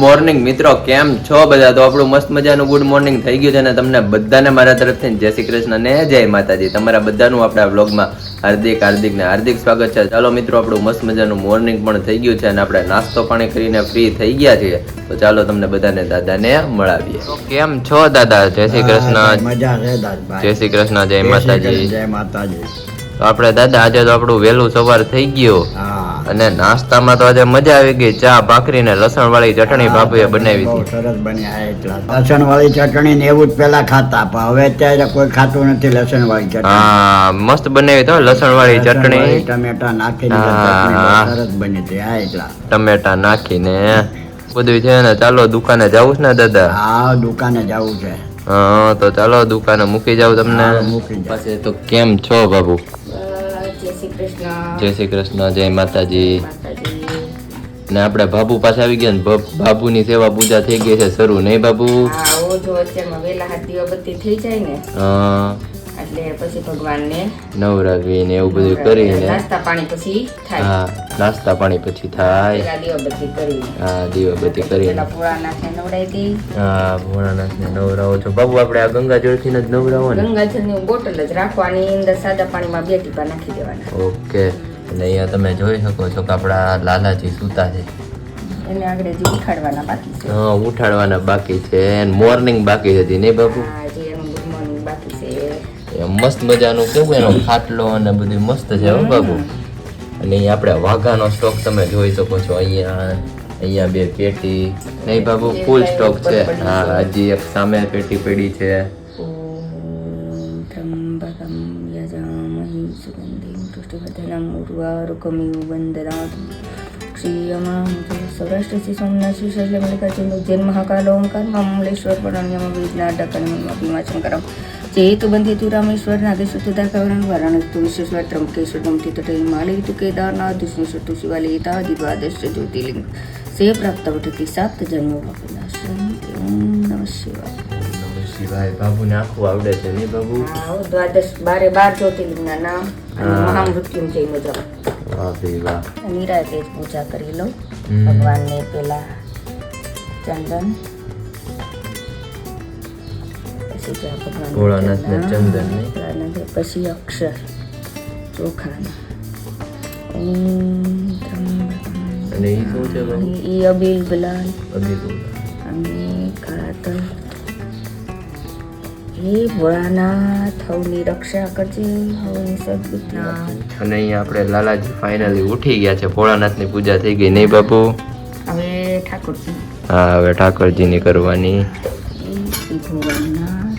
Morning મિત્રો. કેમ છો બધા? તો આપણું મસ્ત મજાનું ગુડ મોર્નિંગ થઈ ગયું છે અને તમને બધાને મારા તરફથી જય શ્રી કૃષ્ણ ને જય માતાજી. તમારા બધાનું આપણા વ્લોગમાં હાર્દિક હાર્દિક ને હાર્દિક સ્વાગત છે. ચાલો મિત્રો આપણું મસ્ત મજાનું મોર્નિંગ પણ થઈ ગયું છે અને આપણે નાસ્તો પાણી કરીને ફ્રી થઈ ગયા છીએ. તો ચાલો તમને બધાને દાદાને મળાવીએ. કેમ છો દાદા? જય શ્રી કૃષ્ણ. જય શ્રી કૃષ્ણ જય માતાજી. જય માતાજી. તો આપણે દાદા આજે તો આપણું વહેલું સવાર થઈ ગયું. અને નાસ્તામાં તો આજે મજા આવી ગઈ. ચા ભાખરી ને લસણ વાળી ચટણી બાપુએ બનાવી હતી. સરસ બન્યા એટલા લસણ વાળી ચટણી ને એવું જ પેલા ખાતા પણ હવે અત્યારે કોઈ ખાતું નથી લસણ વાળી ચટણી. હા મસ્ત બનાવી તો લસણ વાળી ચટણી. ટમેટા નાખીને. સરસ બની હતી હા એટલા ટમેટા નાખીને. બધું છે ને ચાલો દુકાને જવું છે ને દાદા? હા દુકાને જવું છે. હા તો ચાલો દુકાને મૂકી જાવ તમને. મૂકી પાસે તો કેમ છો બાબુ? શ્રી કૃષ્ણ જય શ્રી કૃષ્ણ જય માતાજી. ને આપણે બાબુ પાસે આવી ગયા ને બાબુની સેવા પૂજા થઈ ગઈ છે શરૂ નહીં બાબુ હા ઓ જો અત્યારમાં વેલા હાથ દીવાબત્તી થઈ જાય ને. હા, એટલે પછી ભગવાનને નવરાવી ને એવું બધું કરીને નાસ્તા પાણી પછી થાય. હા નાસ્તા પાણી પછી થાય. દીવાબત્તી કરી હા દીવાબત્તી કરીને. પેલા નવડાવી હા નવરાવો છો. બાબુ આપણે આ ગંગા જળથી જ નવરાવો ને? ગંગાજળની બોટલ જ રાખવાની અંદર સાદા પાણીમાં બે ટીપા નાખી દેવાના. ઓકે. અને અહીંયા તમે જોઈ શકો છો કે આપણા લાલાજી સૂતા છે. એને આગળ જે ઉઠાડવાના બાકી છે. હા ઉઠાડવાના બાકી છે. મોર્નિંગ બાકી હતી નહીં બાપુ મસ્ત મજાનું કેવું એનો ખાટલો અને બધું મસ્ત છે હો બાબુ. અને અહીંયા આપણે વાઘાનો સ્ટોક તમે જોઈ શકો છો, અહીંયા અહીંયા બે પેટી નહીં બાબુ ફૂલ સ્ટોક છે. હા, હજી એક સામે પેટી પડી છે. સૌરાષ્ટ્રથી સોમનાથ શ્રી શૈલ મલ્લિકાર્જુન ઉજ્જૈન મહાકાલ ઓમકાર મમલેશ્વર પરણ્યમ વિજ્ઞાટક અને મહિમા વિમાચન చేతుబంధితు రామేశ్వర నాగేశ్వర దాకవరం వరణకు తులసేశ్వర ત્રંબકેશ્વર ગમતીતટ હિમાલય તુ કેદારનાથ દુષ્ણેશ્વર તુ શિવાલયતા દ્વાદશ જ્યોતિર્લિંગ. સે પ્રાપ્ત વટતી સાત જન્મ નમ શિવાય. શિવાય. બાબુને આખું આવડે છે ને બાબુ? દ્વાદશ બારે બાર જ્યોતિર્લિંગના નામ અને મહામૃત્યુંજય મુજબ. વાહ બે વાહ. નિરાતે પૂજા કરી લઉં ભગવાનને પેલા ચંદન ભોળાનાથને ભોળાનાથે પછી અક્ષર ચોખાના. અને એ શું છે એ અબીલ ગુલાલ. અભિગુણ અને કાતર હે ભોળાનાથ હવની રક્ષા કરજે હવની સદબુદ્ધિ અને અહીંયા આપણે લાલાજી ફાઇનલી ઉઠી ગયા છે. ભોળાનાથની પૂજા થઈ ગઈ. નહીં બાપુ? હવે ઠાકોરજી. હા હવે ઠાકોરજીની કરવાની. ભોળાનાથ.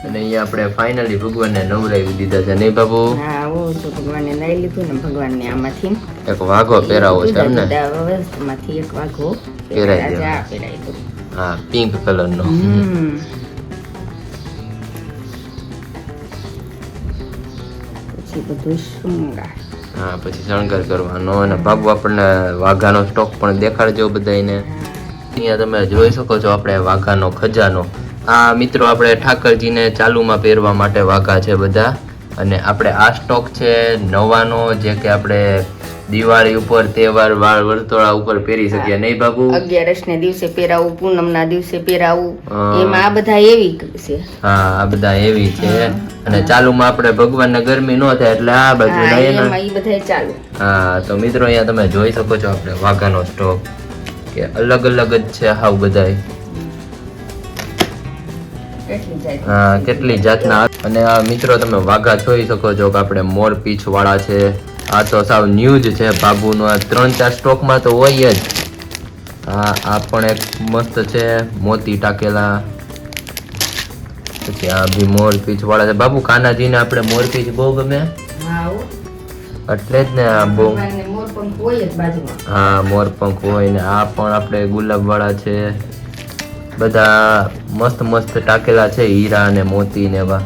અને અહીંયા આપણે ફાઇનલી ભગવાનને નવરાવી દીધા છે નહીં બાપુ હા આવું તો ભગવાને લઈ લીધું ને ભગવાનને આમાંથી એક વાઘો પહેરાવો છે એમ ને જુદા વસ્તુમાંથી એક વાઘો પહેરાઈ આજે દેવાનો. આ પહેરાઈ દઉં. હા પિંક કલરનો હમ. પછી બધું શૃંગાર. હા, પછી શણગાર કરવાનો અને બાબુ આપણને વાઘાનો સ્ટોક પણ દેખાડજો બધાને અહીંયા તમે જોઈ શકો છો આપણે વાઘાનો ખજાનો. આ મિત્રો આપણે ઠાકરજીને ચાલુમાં પહેરવા માટે વાઘા છે બધા. અને આપણે આ સ્ટોક છે નવાનો, જે કે આપણે દિવાળી ઉપર તહેવાર વાળ વર્તોળા ઉપર પહેરી શકીએ. નહીં બાબુ? અગિયારસ ને દિવસે પહેરાવું પૂનમ ના દિવસે પહેરાવું. એમાં આ બધા એવી છે. હા આ બધા એવી છે. અને ચાલુમાં આપણે ભગવાનને ગરમી ન થાય એટલે આ બાજુ ને એમાં એ બધા ચાલુ. હા તો મિત્રો અહીંયા તમે જોઈ શકો છો આપણે વાઘાનો સ્ટોક કે અલગ અલગ જ છે હાવ બધાય. હા કેટલી જાતના અને આ મિત્રો તમે વાઘા જોઈ શકો છો કે આપણે મોર પીછ વાળા છે. આ તો સાવ ન્યૂજ છે. બાબુનો આ ત્રણ ચાર સ્ટોકમાં તો હોય જ. હા આ પણ એક મસ્ત છે. મોતી ટાકેલા. પછી આ બી મોર પીછ વાળા છે. બાબુ કાનાજીને આપણે મોર પીછ બહુ ગમે? એટલે જ ને આ બહુ. હા મોરપંખ હોય ને આ પણ આપણે ગુલાબ વાળા છે. બધા મસ્ત મસ્ત ટાકેલા છે હીરા ને મોતી ને એવા.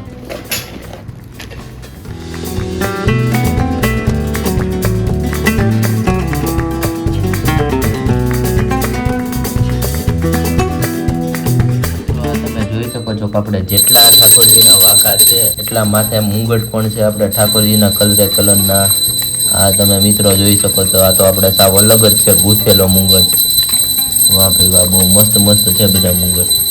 બાપ આપણે જેટલા ઠાકોરજીના વાંકા છે, એટલા માથે મુંગટ પણ છે આપણે ઠાકોરજીના કલરે કલરના. આ તમે મિત્રો જોઈ શકો છો, આ તો આપણે સાવ અલગ જ છે, ગૂંથેલો મુંગટ. વાહ ભાઈ બહુ મસ્ત મસ્ત છે બધા મુંગટ.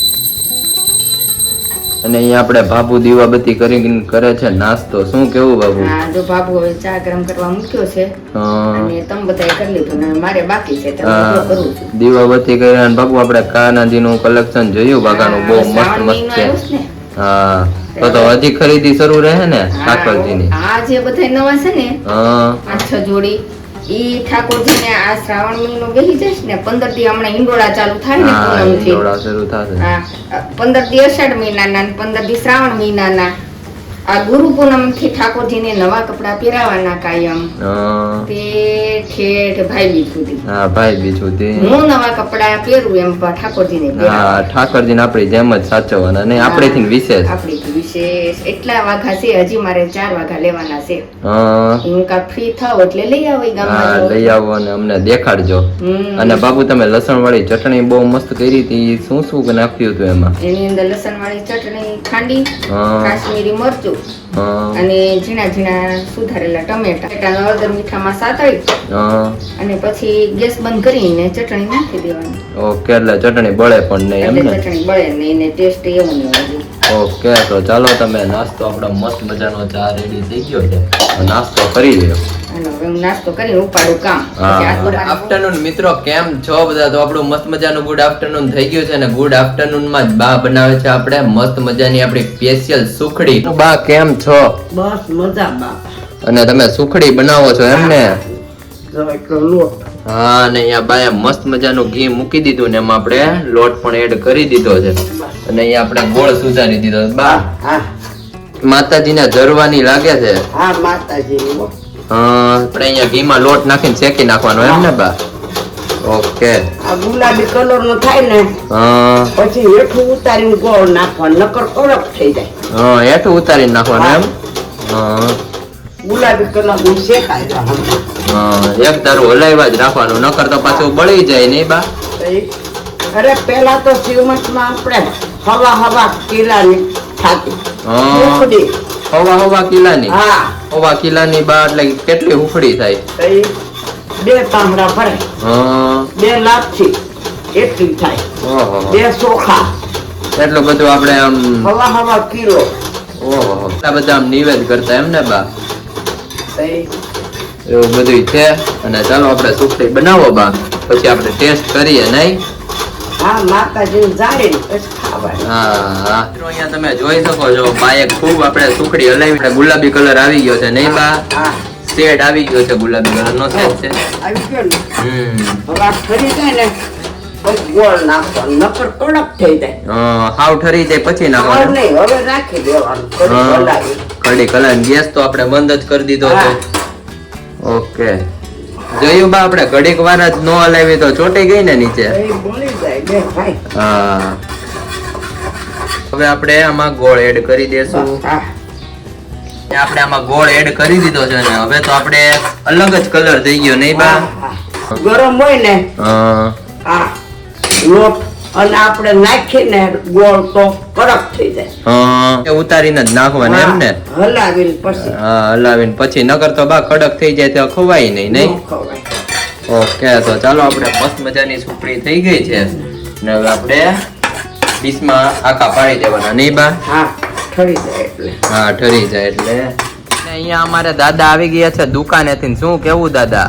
અને અહીંયા આપણે બાબુ દીવાબત્તી કરીને કરે છે નાસ્તો. શું કેવું બાબુ હા જો બાબુ હવે ચા ગરમ કરવા મૂક્યો છે અને તમે બધાએ કરી લીધું ને મારે બાકી છે તો કરું છું. દીવાબત્તી કર્યા અને બાબુ આપણે કાનાજીનું કલેક્શન જોયું બાગાનું બહુ મસ્ત મસ્ત છે. ને. હા. તો તો હજી ખરીદી શરૂ રહે ને ઠાકોરજી ની આ જે બધા નવા છે ને હા. પાંચ છ જોડી. ઈ ઠાકોરજીને આ શ્રાવણ મહિનો બેહી જશે ને પંદર દી હમણાં હિંડોળા ચાલુ થાય ને પૂનમથી. હિંડોળા શરૂ થશે. હા પંદર દી અષાઢ મહિનાના ને પંદર દી શ્રાવણ મહિનાના. આ ગુરુ પૂનમથી ઠાકોરજીને નવા કપડા પહેરાવાના કાયમ. તે ઠેઠ ભાઈ બીજ સુધી હા ભાઈ બીજું સુધી હું નવા કપડા પહેરું એમ ઠાકોરજીને હા ઠાકોરજીને આપણી જેમ જ સાચવવાના ને આપણે થી વિશેષ. આપણી વિશેષ. એટલા વાઘા છે હજી મારે ચાર વાઘા લેવાના છે. હું. કા ફ્રી થાવ એટલે લઈ આવો ગામમાં લઈ આવો અને અમને દેખાડજો. અને બાબુ તમે લસણ વાળી ચટણી બહુ મસ્ત કરી હતી શું શું નાખ્યું હતું એમાં? એની અંદર લસણ વાળી ચટણી ખાંડી કાશ્મીરી મરચું અને ઝીણા ઝીણા સુધારેલા ટમેટા. ટમેટાનો હળદર મીઠામાં સાતળી અને પછી ગેસ બંધ કરીને ચટણી નાખી દેવાની. ઓકે એટલે ચટણી બળે પણ નહીં એમ ને ચટણી બળે નહીં ને ટેસ્ટ એવો નહીં હોય ઓકે તો ચાલો તમે નાસ્તો આપણો મસ્ત મજાનો ચા રેડી થઈ ગયો છે. નાસ્તો કરી લ્યો. હું નાસ્તો કરીને ઉપાડું કામ. આફ્ટરનૂન મિત્રો કેમ છો બધા? તો આપણું મસ્ત મજાનું ગુડ આફ્ટરનૂન થઈ ગયું છે અને ગુડ આફ્ટરનૂનમાં જ બા બનાવે છે આપણે. મસ્ત મજાની આપણી સ્પેશિયલ સુખડી. બા કેમ છો? બસ મજા બા. અને તમે સુખડી બનાવો છો એમ ને? જો એટલો લોટ હા ને અહીંયા બાએ મસ્ત મજાનું ઘી મૂકી દીધું ને એમાં આપણે લોટ પણ એડ કરી દીધો છે. અને અહીંયા આપણે ગોળ સુધારી દીધો બા હા માતાજીને જરવાની લાગે છે. હા માતાજી આપણે અહીંયા ઘીમાં લોટ નાખીને શેકી નાખવાનો એમ ને બા? ઓકે. ગુલાબી કલર નો થાય ને પછી હેઠું ઉતારીને ગોળ નાખવાનું નકર કડક થઈ જાય. હા હેઠું ઉતારીને નાખવાનું એમ? હા. ગુલાબી કલરનું શેકાય હા એક તારું હલાવ્યા જ રાખવાનું નકર તો પાછું બળી જાય નહીં બા. અરે પેલા તો શ્રીમંતમાં આપણે હવા હવા કિલ્લાની થાતી. હવા હવા કિલ્લાની હા. હવા કિલ્લાની બા એટલે કેટલી ઉફડી થાય? બે તાંબડા ભરે. બે લાપસી એટલી થાય. બે ચોખા એટલું બધું આપણે આમ હવા હવા કિલો. ઓહો. એટલા બધા આમ નિવેદ કરતા એમ ને બા? એવું બધું છે. અને ચાલો આપણે સુખડી બનાવો બા. પછી આપણે ટેસ્ટ કરીએ નહીં? હા માતાજી ખાવાની હા હા. મિત્રો અહીંયા તમે જોઈ શકો છો બાએ ખૂબ આપણે સુખડી હલાવી. ગુલાબી કલર આવી ગયો છે નહીં બા? શેડ આવી ગયો છે ગુલાબી કલર નો શેડ છે. આવી ગયો ને. હમ. હવે આ ઠરી જાય ને પછી ગોળ નાખવાનું નકર કડક થઈ જાય. હાવ ઠરી જાય પછી નાખવાનું. નહીં હવે રાખી દેવાનું કલર ગેસ તો આપણે બંધ જ કરી દીધો છે. ઓકે. જોયું બા આપણે ઘડીક વાર જ ન હલાવી તો ચોટી ગઈ ને નીચે. હા. હવે આપણે આમાં ગોળ એડ કરી દેશું. આપણે આમાં ગોળ એડ કરી દીધો છે ને હવે તો આપણે અલગ જ કલર થઈ ગયો નહીં બા. ગરમ હોય ને? હા. લોટ અને આપણે નાખીને ગોળ તો કડક થઈ જાય. હા. એ ઉતારીને જ નાખવાનું એમ ને? હલાવીને પછી. હા હલાવીને પછી નકર તો બા કડક થઈ જાય તો ખવાય નહીં નહીં? ઓકે તો ચાલો આપણે મસ્ત મજાની સુપડી થઈ ગઈ છે. ને હવે આપણે ડીશમાં આખા પાડી દેવાના નહીં બા? હા ઠરી જાય એટલે. હા ઠરી જાય એટલે. ને અહીંયા અમારે દાદા આવી ગયા છે દુકાનેથી શું કેવું દાદા?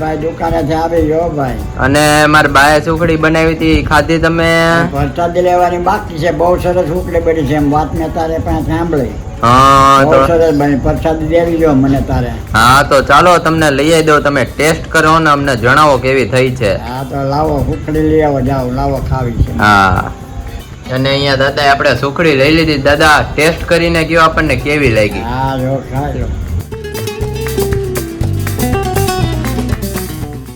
ભાઈ દુકાનેથી આવી ગયો ભાઈ. અને મારા બાએ સુખડી બનાવી હતી ખાધી તમે? પ્રસાદી લેવાની બાકી છે બહુ સરસ ઉકળી બની છે એમ વાત મેં તારે પાસે સાંભળી. હા બહુ તો સરસ બની પ્રસાદી દેવી જો મને તારે. હા તો ચાલો તમને લઈ આવી દો તમે ટેસ્ટ કરો ને અમને જણાવો કેવી થઈ છે. હા તો લાવો ઉકળી લઈ આવો જાઓ લાવો ખાવી છે. હા. અને અહીંયા દાદા આપણે સુખડી લઈ લીધી. દાદા ટેસ્ટ કરીને કયો આપણને કેવી લાગી? હા જો ખાઈ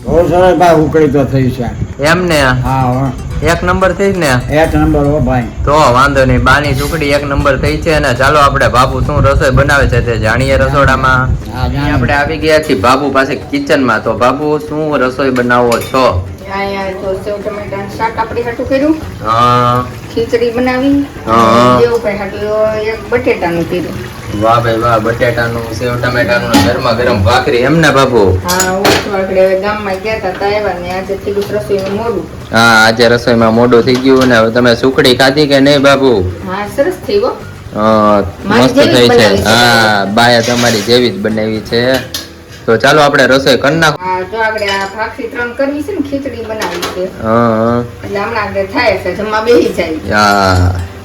બહુ સરસ ભાઈ ઉકળી તો થઈ છે. એમ ને? હા એક નંબર થઈ ને? એક નંબર હો ભાઈ. તો વાંધો નહીં બાની સુખડી એક નંબર થઈ છે અને ચાલો આપણે બાપુ શું રસોઈ બનાવે છે તે જાણીએ રસોડામાં. આપણે આવી ગયા છીએ બાપુ પાસે કિચનમાં તો બાપુ શું રસોઈ બનાવો છો? અહીંયા જો સેવ ટમેટાનું શાક આપણે હાટું કર્યું. હા. ખીચડી બનાવી. હા. દેવુભાઈ હાટું એક બટેટાનું કર્યું. વાહ ભાઈ વાહ બટેટાનું સેવ ટમેટાનું ગરમા ગરમ ભાખરી એમ ને બાપુ? હા ઉઠવાડે હવે ગામમાં ગયા હતા તો ને આજે થઈ ગયું રસોઈનું મોડું. હા આજે રસોઈમાં મોઢું થઈ ગયું ને હવે તમે સુખડી ખાધી કે નહીં બાપુ? હા સરસ થઈ ગયો. મસ્ત થઈ છે. હા બાયા તમારી જેવી જ બનાવી છે. તો ચાલો આપણે રસોઈ કરી નાખો. જો આપણે આ ભાખરી ત્રણ કરવી છે ને ખીચડી બનાવી છે. હા એટલે હમણાં થાય છે જમવા બેસી જાય. હા